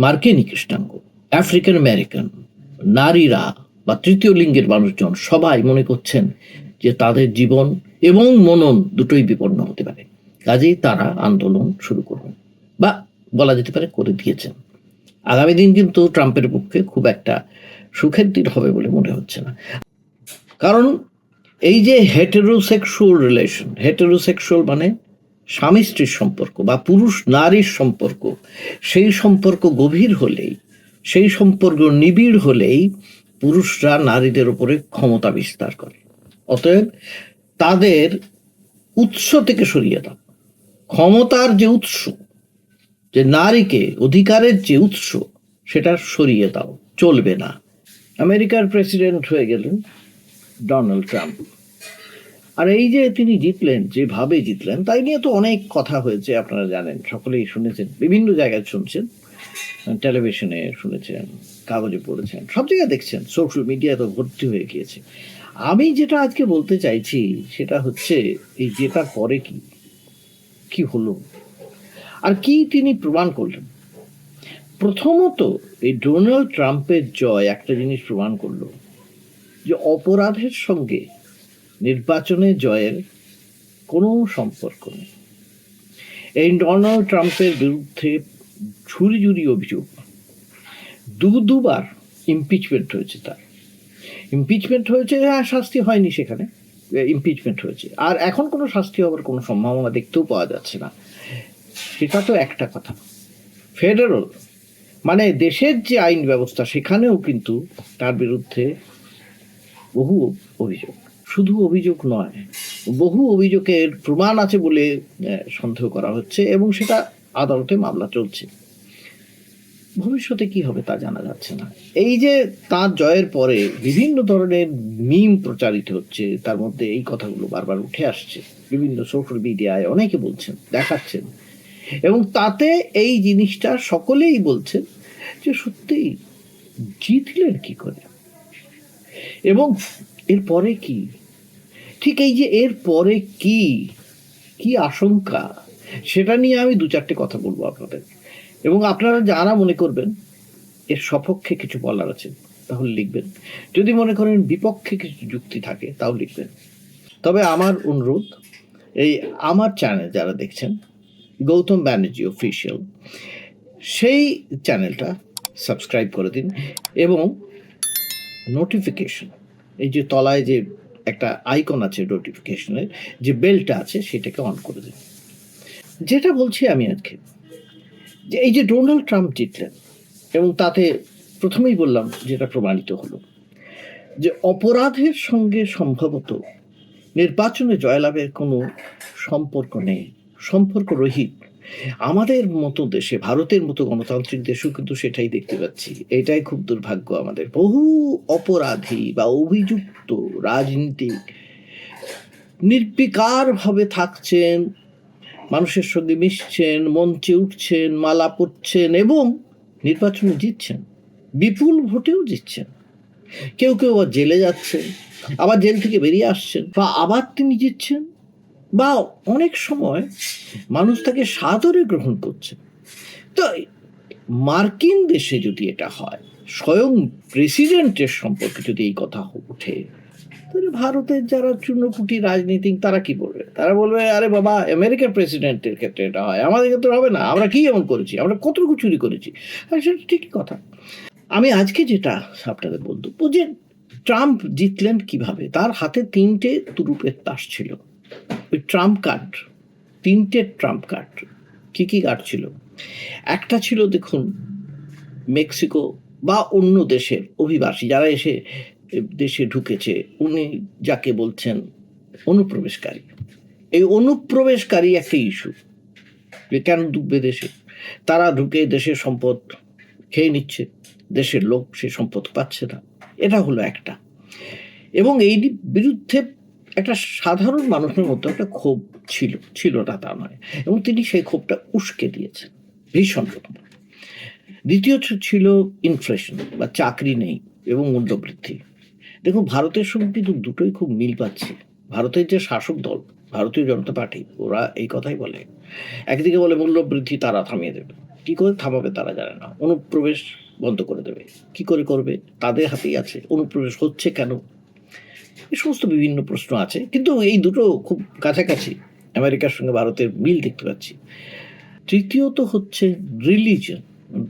মার্কিনী কৃষ্ণাঙ্গ African American নারীরা বা তৃতীয় লিঙ্গের মানুষজন সবাই মনে করছেন যে তাদের জীবন এবং মনন দুটোই বিপন্ন হতে পারে। কাজেই তারা আন্দোলন শুরু করবেন বা বলা যেতে পারে করে দিয়েছেন। আগামী দিন কিন্তু ট্রাম্পের পক্ষে খুব একটা সুখের দিন হবে বলে মনে হচ্ছে না। কারণ এই যে হেটেরোসেক্সুয়াল রিলেশন হেটেরোসেক্সুয়াল মানে স্বামী স্ত্রীর সম্পর্ক বা পুরুষ নারীর সম্পর্ক, সেই সম্পর্ক গভীর হলেই, সেই সম্পর্ক নিবিড় হলেই পুরুষরা নারীদের উপরে ক্ষমতা বিস্তার করে। অতএব তাদের উৎস থেকে সরিয়ে দাও। ক্ষমতার যে উৎস, যে নারীকে অধিকারের যে উৎস, সেটা সরিয়ে দাও। চলবে না। আমেরিকার প্রেসিডেন্ট হয়ে গেলেন ডোনাল্ড ট্রাম্প। আর এই যে তিনি জিতলেন, যেভাবে জিতলেন, তাই নিয়ে তো অনেক কথা হয়েছে, আপনারা জানেন। সকলেই শুনেছেন, বিভিন্ন জায়গায় শুনছেন, টেলিভিশনে শুনেছেন, কাগজে পড়েছেন, সব জায়গায় দেখছেন সোশ্যাল মিডিয়া তো ভর্তি হয়ে গিয়েছে। আমি যেটা আজকে বলতে চাইছি, সেটা হচ্ছে, এই যেটা পরে কি? কি হলো? আর কি তিনি প্রমাণ করলেন? প্রথমত, এই ডোনাল্ড ট্রাম্পের জয় একটা জিনিস প্রমাণ করল, যে অপরাধের সঙ্গে নির্বাচনে জয়ের কোনো সম্পর্ক নেই। এই ডোনাল্ড ট্রাম্পের বিরুদ্ধে ঝুরি ঝুরি অভিযোগ। দু দুবার ইমপিচমেন্ট হয়েছে তার। ইমপিচমেন্ট হয়েছে হ্যাঁ শাস্তি হয়নি সেখানে। ইমপিচমেন্ট হয়েছে। আর এখন কোনো শাস্তি হওয়ার কোনো সম্ভাবনা দেখতেও পাওয়া যাচ্ছে না। সেটা তো একটা কথা। ফেডারেল মানে দেশের যে আইন ব্যবস্থা, সেখানেও কিন্তু তার বিরুদ্ধে বহু অভিযোগ। শুধু অভিযোগ নয়, বহু অভিযোগের প্রমাণ আছে বলে সন্দেহ করা হচ্ছে এবং সেটা আদালতে মামলা চলছে। ভবিষ্যতে কি হবে তা জানা যাচ্ছে না। এই যে তার জয়ের পরে বিভিন্ন ধরনের মিম প্রচারিত হচ্ছে, তার মধ্যে এই কথাগুলো বারবার উঠে আসছে। বিভিন্ন সোশ্যাল মিডিয়ায় অনেকে বলছেন, দেখাচ্ছেন এবং তাতে এই জিনিসটা সকলেই বলছেন যে সত্যিই জিতলেন কি করে? এবং এরপরে কি? ঠিক এই যে এর পরে কি কি আশঙ্কা, সেটা নিয়ে আমি দু চারটে কথা বলব আপনাদের। এবং আপনারা যারা মনে করবেন এর সপক্ষে কিছু বলার আছে, তাহলে লিখবেন। যদি মনে করেন বিপক্ষে কিছু যুক্তি থাকে, তাও লিখবেন। তবে আমার অনুরোধ, এই আমার চ্যানেল যারা দেখছেন, গৌতম ব্যানার্জি অফিসিয়াল সেই চ্যানেলটা সাবস্ক্রাইব করে দিন এবং নোটিফিকেশন এই যে তলায় যে একটা আইকন আছে নোটিফিকেশনের যে বেলটা আছে সেটাকে অন করে দিন যেটা বলছি আমি আজকে, যে এই যে ডোনাল্ড ট্রাম্প জিতলেন, এবং তাতে প্রথমেই বললাম যেটা প্রমাণিত হলো, যে অপরাধের সঙ্গে সম্ভবত নির্বাচনে জয়লাভের কোনো সম্পর্ক নেই সম্পর্ক রহিত আমাদের মতো দেশে, ভারতের মতো গণতান্ত্রিক দেশেও কিন্তু সেটাই দেখতে পাচ্ছি। এটাই খুব দুর্ভাগ্য আমাদের। বহু অপরাধী বা অভিযুক্ত রাজনীতিক নির্বিকারভাবে থাকছেন, মানুষের সঙ্গে মিশছেন, মঞ্চে উঠছেন, মালা পরছেন এবং নির্বাচনে জিতছেন। বিপুল ভোটেও জিতছেন। কেউ কেউ আবার জেলে যাচ্ছেন, আবার জেল থেকে বেরিয়ে আসছেন বা আবার তিনি জিতছেন। বা অনেক সময় মানুষ তাকে সাদরে গ্রহণ করছে। তো মার্কিন দেশে যদি এটা হয়, স্বয়ং প্রেসিডেন্টের সম্পর্কে যদি এই কথা ওঠে, তাহলে ভারতের যারা চূর্ণকুটি রাজনীতিক, তারা কি বলবে? তারা বলবে, আরে বাবা, আমেরিকার প্রেসিডেন্টের ক্ষেত্রে এটা হয়, আমাদের ক্ষেত্রে হবে না, আমরা কি এমন করেছি? আমরা কতটুকু চুরি করেছি? আর সেটা ঠিকই কথা। আমি আজকে যেটা আপনাদের বলতো যে ট্রাম্প জিতলেন কীভাবে? তার হাতে তিনটে তুরুপের তাস ছিল। ওই ট্রাম্প কার্ড, তিনটে ট্রাম্প কার্ড, কী কী কার্ড ছিল? একটা ছিল দেখুন, মেক্সিকো বা অন্য দেশের অভিবাসী, যারা এসে দেশে ঢুকেছে, উনি যাকে বলছেন অনুপ্রবেশকারী। এই অনুপ্রবেশকারী একটা ইস্যু যে কেন ঢুকবে দেশে? তারা ঢুকে দেশের সম্পদ খেয়ে নিচ্ছে, দেশের লোক সে সম্পদ পাচ্ছে না, এটা হলো একটা। এবং এই বিরুদ্ধে একটা সাধারণ মানুষের মধ্যে একটা ক্ষোভ ছিল ছিল না তা নয়। এবং তিনি সেই ক্ষোভটা উস্কে দিয়েছেন, ভীষণ রকম দ্বিতীয়ত ছিল ইনফ্লেশন বা চাকরি নেই এবং মূল্যবৃদ্ধি দেখুন, ভারতের সঙ্গে কিন্তু দুটোই খুব মিল পাচ্ছে। ভারতের যে শাসক দল, ভারতীয় জনতা পার্টি, ওরা এই কথাই বলে। একদিকে বলে মূল্যবৃদ্ধি তারা থামিয়ে দেবে। কি করে থামাবে তারা জানে না। অনুপ্রবেশ বন্ধ করে দেবে। কি করে করবে? তাদের হাতেই আছে। অনুপ্রবেশ হচ্ছে কেন? এই সমস্ত বিভিন্ন প্রশ্ন আছে। কিন্তু এই দুটো খুব কাছাকাছি আমেরিকার সঙ্গে ভারতের মিল দেখতে পাচ্ছি। তৃতীয়ত হচ্ছে রিলিজন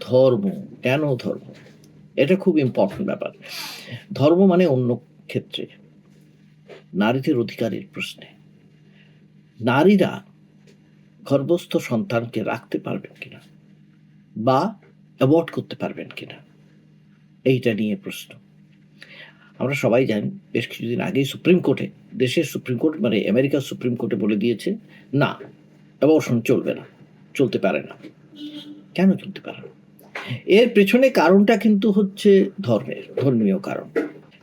ধর্ম। কেন ধর্ম? এটা খুব ইম্পর্টেন্ট ব্যাপার। ধর্ম মানে অন্য ক্ষেত্রে। নারীদের অধিকারের প্রশ্নে। নারীরা গর্ভস্থ সন্তানকে রাখতে পারবেন কিনা? বা অ্যাবর্ট করতে পারবেন কিনা? এইটা নিয়ে প্রশ্ন। আমরা সবাই জানি, বেশ কিছুদিন আগেই সুপ্রিম কোর্টে, দেশের সুপ্রিম কোর্ট মানে আমেরিকার সুপ্রিম কোর্টে বলে দিয়েছে, না অ্যাবর্শন চলবে না, চলতে পারে না। কেন চলতে পারে না? এর পেছনে কারণটা কিন্তু হচ্ছে ধর্মের, ধর্মীয় কারণ।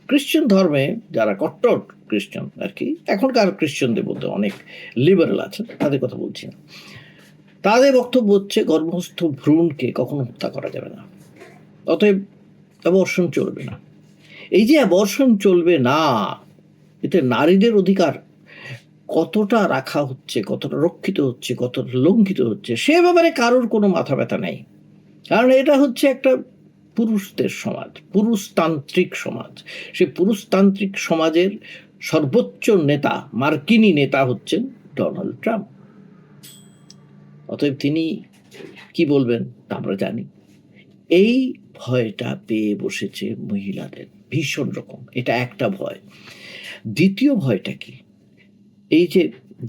খ্রিশ্চান ধর্মে যারা কট্টর খ্রিশ্চান আর কি, এখনকার খ্রিশ্চানদের মধ্যে অনেক লিবারেল আছে তাদের কথা বলছি না। তাদের বক্তব্য হচ্ছে, গর্ভস্থ ভ্রূণকে কখনো হত্যা করা যাবে না, অতএব অ্যাবর্শন চলবে না। এই যে অ্যাবর্শন চলবে না, এতে নারীদের অধিকার কতটা রাখা হচ্ছে, কতটা রক্ষিত হচ্ছে, কতটা লঙ্ঘিত হচ্ছে, সে ব্যাপারে কারোর কোনো মাথা ব্যথা নেই। কারণ এটা হচ্ছে একটা পুরুষদের সমাজ, পুরুষতান্ত্রিক সমাজ। সে পুরুষতান্ত্রিক সমাজের সর্বোচ্চ নেতা, মার্কিনী নেতা হচ্ছেন ডোনাল্ড ট্রাম্প। অতএব তিনি কি বলবেন তা আমরা জানি। এই ভয়টা পেয়ে বসেছে মহিলাদের। ভীষণ রকম, এটা একটা ভয়। দ্বিতীয় ভয়টা কি? এই যে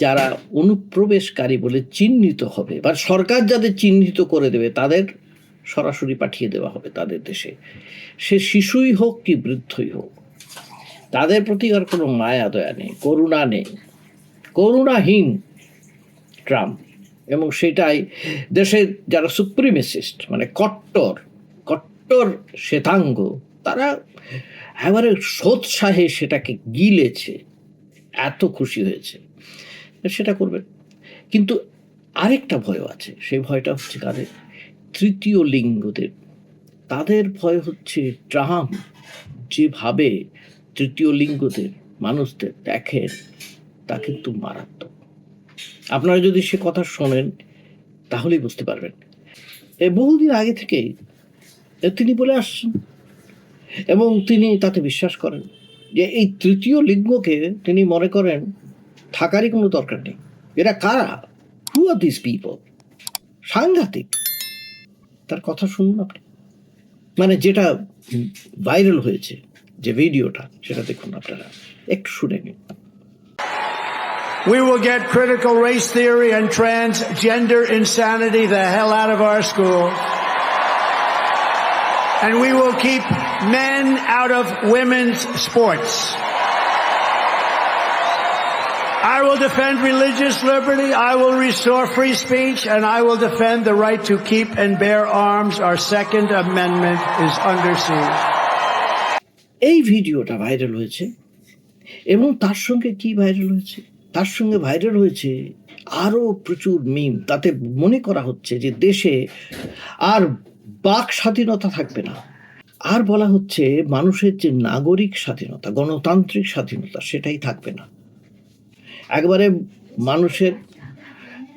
যারা অনুপ্রবেশকারী বলে চিহ্নিত হবে, বা সরকার যাদের চিহ্নিত করে দেবে, তাদের সরাসরি পাঠিয়ে দেওয়া হবে তাদের দেশে। সে শিশুই হোক কি বৃদ্ধই হোক, তাদের প্রতি আর কোনো মায়া, দয়া নেই, করুণা নেই। করুণাহীন ট্রাম্প, এবং সেটাই দেশের যারা সুপ্রিমেসিস্ট মানে কট্টর কট্টর শ্বেতাঙ্গ তারা একেবারে সোৎসাহে সেটাকে গিলেছে, এত খুশি হয়েছে। সেটা করবেন। কিন্তু আরেকটা ভয় আছে, সেই ভয়টা হচ্ছে কাদের তৃতীয় লিঙ্গদের। তাদের ভয় হচ্ছে ট্রাম্প যেভাবে তৃতীয় লিঙ্গদের মানুষদের দেখেন, তা কিন্তু মারাত্মক। আপনারা যদি সে কথা শোনেন, তাহলেই বুঝতে পারবেন। এ বহুদিন আগে থেকেই তিনি বলে আসছেন এবং তিনি তাতে বিশ্বাস করেন যে এই তৃতীয় লিঙ্গকে তিনি মনে করেন থাকারই কোনো দরকার নেই। এরা কারা? হু আর দিস পিপল সাংঘাতিক। তার কথা শুনুন আপনি। মানে যেটা ভাইরাল হয়েছে যে ভিডিওটা, সেটা দেখুন আপনারা। একটু শুনে নিন। We will get critical race theory and transgender insanity the hell out of our schools. And we will keep men out of women's sports. I will defend religious liberty. I will restore free speech and I will defend the right to keep and bear arms. Our second amendment is under siege. এই ভিডিওটা viral হয়েছে এবং তার সঙ্গে কি viral হয়েছে তার সঙ্গে ভাইরাল হয়েছে আরও প্রচুর মিম তাতে মনে করা হচ্ছে যে দেশে আর বাক স্বাধীনতা থাকবে না। আর বলা হচ্ছে মানুষের যে নাগরিক স্বাধীনতা, গণতান্ত্রিক স্বাধীনতা, সেটাই থাকবে না। একবারে মানুষের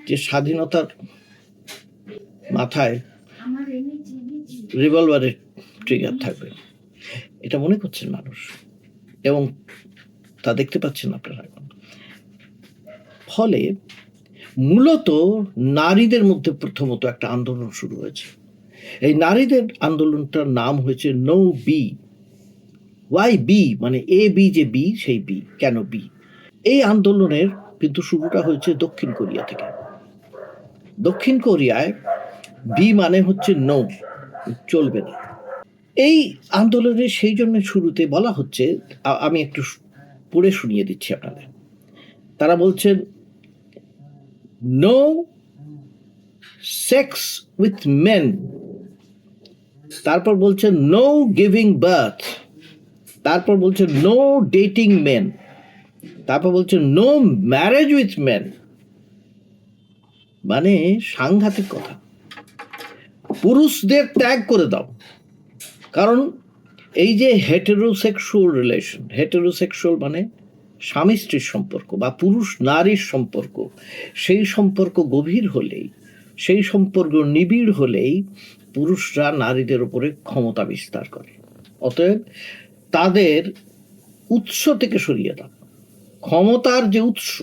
যে স্বাধীনতার মাথায় রিভলভারের ট্রিগার থাকবে। এটা মনে করছেন মানুষ? এবং তা দেখতে পাচ্ছেন আপনারা এখন। ফলে মূলত নারীদের মধ্যে প্রথমত একটা আন্দোলন শুরু হয়েছে। এই নারীদের আন্দোলনটার নাম হয়েছে নো বি ওয়াই বি মানে এ বি যে বি সেই বি কেন বি এই আন্দোলনের কিন্তু শুরুটা হয়েছে দক্ষিণ কোরিয়া থেকে। দক্ষিণ কোরিয়ায় বি মানে হচ্ছে নো চলবে না। এই আন্দোলনের সেই জন্য শুরুতে বলা হচ্ছে আমি একটু পড়ে শুনিয়ে দিচ্ছি আপনাদের। তারা বলছেন নো সেক্স উইথ মেন তারপর বলছেন নো গিভিং বার্থ তারপর বলছে নো ডেটিং মেন তারপর বলছে নো ম্যারেজ উইথ মেন মানে সাংঘাতিক কথা। পুরুষদের ত্যাগ করে দাও। কারণ এই যে হেটেরোসেক্সুয়াল রিলেশন হেটেরোসেক্সুয়াল মানে স্বামী স্ত্রীর সম্পর্ক বা পুরুষ নারীর সম্পর্ক, সেই সম্পর্ক গভীর হলেই সেই সম্পর্ক নিবিড় হলেই পুরুষরা নারীদের উপরে ক্ষমতা বিস্তার করে। অতএব তাদের উৎস থেকে সরিয়ে দাও। ক্ষমতার যে উৎস,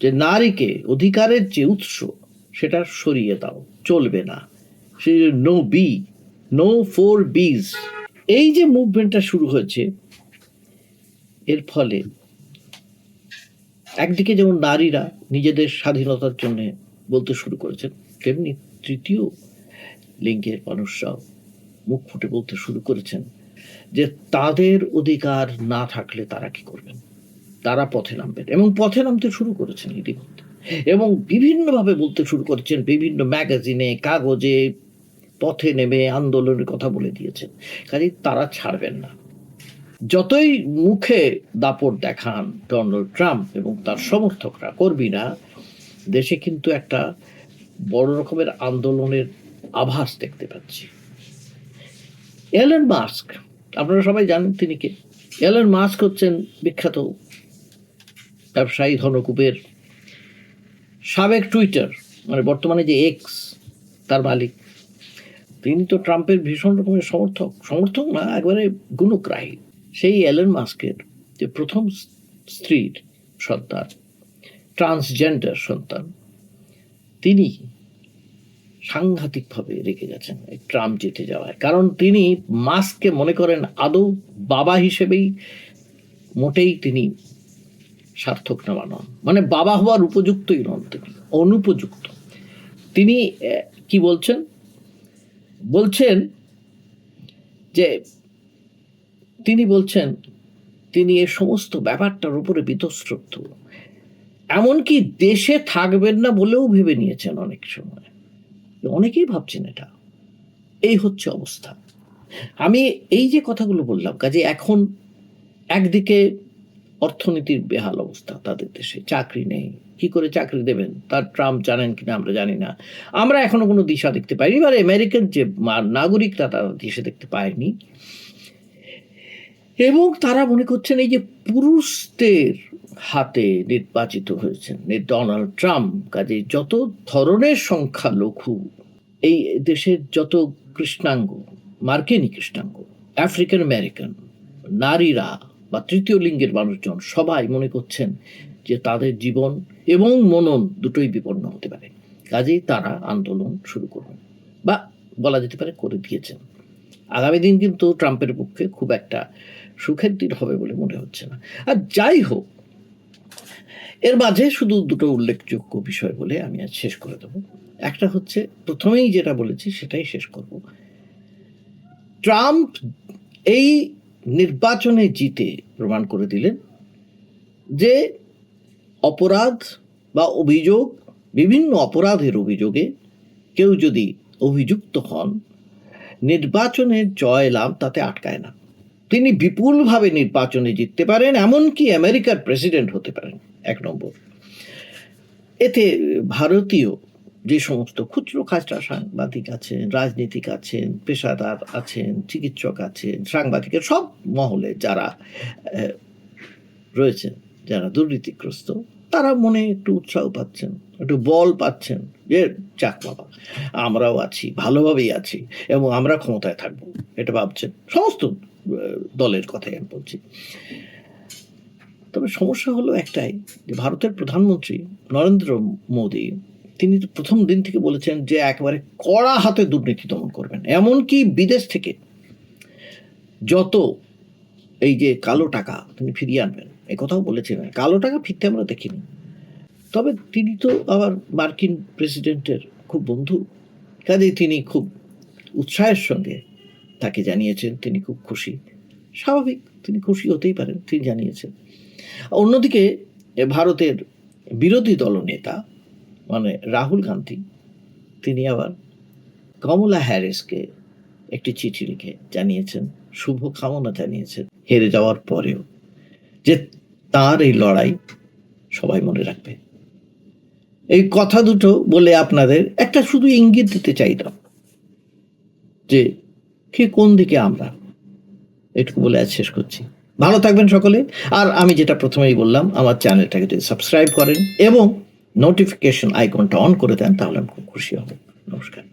যে নারীকে অধিকারের যে উৎস, সেটা সরিয়ে দাও। চলবে না। সে no B no four Bs এই যে মুভমেন্টটা শুরু হয়েছে, এর ফলে একদিকে যেমন নারীরা নিজেদের স্বাধীনতার জন্য বলতে শুরু করেছেন, তেমনি তৃতীয় লিঙ্গের মানুষরাও মুখ ফুটে বলতে শুরু করেছেন যে তাদের অধিকার না থাকলে তারা কি করবেন? তারা পথে নামবেন এবং পথে নামতে শুরু করেছেন ইতিমধ্যে এবং বিভিন্নভাবে বলতে শুরু করেছেন, বিভিন্ন ম্যাগাজিনে, কাগজে পথে নেমে আন্দোলনের কথা বলে দিয়েছেন। কাজে তারা ছাড়বেন না। যতই মুখে দাপট দেখান ডোনাল্ড ট্রাম্প এবং তার সমর্থকরা, কর্মীরা দেশে কিন্তু একটা বড় রকমের আন্দোলনের আভাস দেখতে পাচ্ছি। এলেন মাস্ক, আপনারা সবাই জানেন তিনি কে? এলেন মাস্ক হচ্ছেন বিখ্যাত ব্যবসায়ী ধনকুবের সাবেক টুইটার মানে বর্তমানে যে এক্স তার মালিক। তিনি তো ট্রাম্পের ভীষণ রকমের সমর্থক। সমর্থক না, একবারে গুণগ্রাহী। সেই এলেন মাস্কের যে প্রথম স্ত্রীর সন্তান ট্রান্সজেন্ডার সন্তান, তিনি সাংঘাতিকভাবে রেখে গেছেন এই ট্রাম্প জিতে যাওয়ায়। কারণ তিনি মাস্ককে মনে করেন আদৌ বাবা হিসেবেই মোটেই তিনি সার্থক নেওয়া নন। মানে বাবা হওয়ার উপযুক্তই নন তিনি, অনুপযুক্ত। তিনি কি বলছেন? বলছেন যে, তিনি বলছেন, তিনি এ সমস্ত ব্যাপারটার উপরে বিতশ্রদ্ধ এমনকি দেশে থাকবেন না বলেও ভেবে নিয়েছেন অনেক সময়। অনেকেই ভাবছেন এটা। এই হচ্ছে অবস্থা। আমি এই যে কথাগুলো বললাম, কাজে এখন একদিকে অর্থনীতির বেহাল অবস্থা তাদের দেশে, চাকরি নেই, কি করে চাকরি দেবেন? তার ট্রাম্প জানেন কিনা আমরা জানি না। আমরা এখনও কোনো দিশা দেখতে পাইনি, এবার আমেরিকান যে নাগরিকরা তারা দিশা দেখতে পায়নি। এবং তারা মনে করছেন এই যে পুরুষদের হাতে নির্বাচিত হয়েছেন। ডোনাল্ড ট্রাম্প কাজে যত ধরনের সংখ্যালঘু এই দেশের যত কৃষ্ণাঙ্গ, মার্কিনী কৃষ্ণাঙ্গ, আফ্রিকান আমেরিকান, নারীরা বা তৃতীয় লিঙ্গের মানুষজন সবাই মনে করছেন যে তাদের জীবন এবং মনন দুটোই বিপন্ন হতে পারে। কাজেই তারা আন্দোলন শুরু করবেন বা বলা যেতে পারে করে দিয়েছেন। আগামী দিন কিন্তু ট্রাম্পের পক্ষে খুব একটা সুখের দিন হবে বলে মনে হচ্ছে না। আর যাই হোক এর মাঝে শুধু দুটো উল্লেখযোগ্য বিষয় বলে আমি আজ শেষ করে দেবো। একটা হচ্ছে, প্রথমেই যেটা বলেছি সেটাই শেষ করব। ট্রাম্প এই নির্বাচনে জিতে প্রমাণ করে দিলেন যে অপরাধ বা অভিযোগ, বিভিন্ন অপরাধের অভিযোগে কেউ যদি অভিযুক্ত হন নির্বাচনের জয় লাভ তাতে আটকায় না। তিনি বিপুলভাবে নির্বাচনে জিততে পারেন, এমনকি আমেরিকার প্রেসিডেন্ট হতে পারেন। এক নম্বর। এতে ভারতীয় যে সমস্ত খুচরো খাচরা সাংবাদিক আছেন, রাজনীতিক আছেন, পেশাদার আছেন, চিকিৎসক আছেন সাংবাদিকের সব মহলে যারা রয়েছেন, যারা দুর্নীতিগ্রস্ত, তারা মনে একটু উৎসাহ পাচ্ছেন, একটু বল পাচ্ছেন যে, যাক বাবা, আমরাও আছি, ভালোভাবেই আছি এবং আমরা ক্ষমতায় থাকব। এটা ভাবছেন সমস্ত দলের কথাই আমি বলছি। তবে সমস্যা হলো একটাই যে ভারতের প্রধানমন্ত্রী নরেন্দ্র মোদী, তিনি তো প্রথম দিন থেকে বলেছেন যে একেবারে কড়া হাতে দুর্নীতি দমন করবেন। এমনকি বিদেশ থেকে যত এই যে কালো টাকা তিনি ফিরিয়ে আনবেন, এ কথাও বলেছেন কালো টাকা ফিরতে আমরা দেখিনি। তবে তিনি তো আবার মার্কিন প্রেসিডেন্টের খুব বন্ধু। কাজেই তিনি খুব উৎসাহের সঙ্গে তাকে জানিয়েছেন, তিনি খুব খুশি। স্বাভাবিক, তিনি খুশি হতেই পারেন, তিনি জানিয়েছেন। অন্যদিকে ভারতের বিরোধী দলনেতা মানে রাহুল গান্ধী, তিনি আবার কমলা হ্যারিসকে একটি চিঠি লিখে জানিয়েছেন, শুভ কামনা জানিয়েছেন, হেরে যাওয়ার পরেও যে তার এই লড়াই সবাই মনে রাখবে। এই কথা দুটো বলে আপনাদের একটা শুধু ইঙ্গিত দিতে চাইতাম যে কে কোন দিকে আমরা, এটুকু বলে আজ শেষ করছি। ভালো থাকবেন সকলে। আর আমি যেটা প্রথমেই বললাম, আমার চ্যানেলটাকে যদি সাবস্ক্রাইব করেন এবং নোটিফিকেশন আইকনটা অন করে দেন, তাহলে আমি খুব খুশি হব। নমস্কার।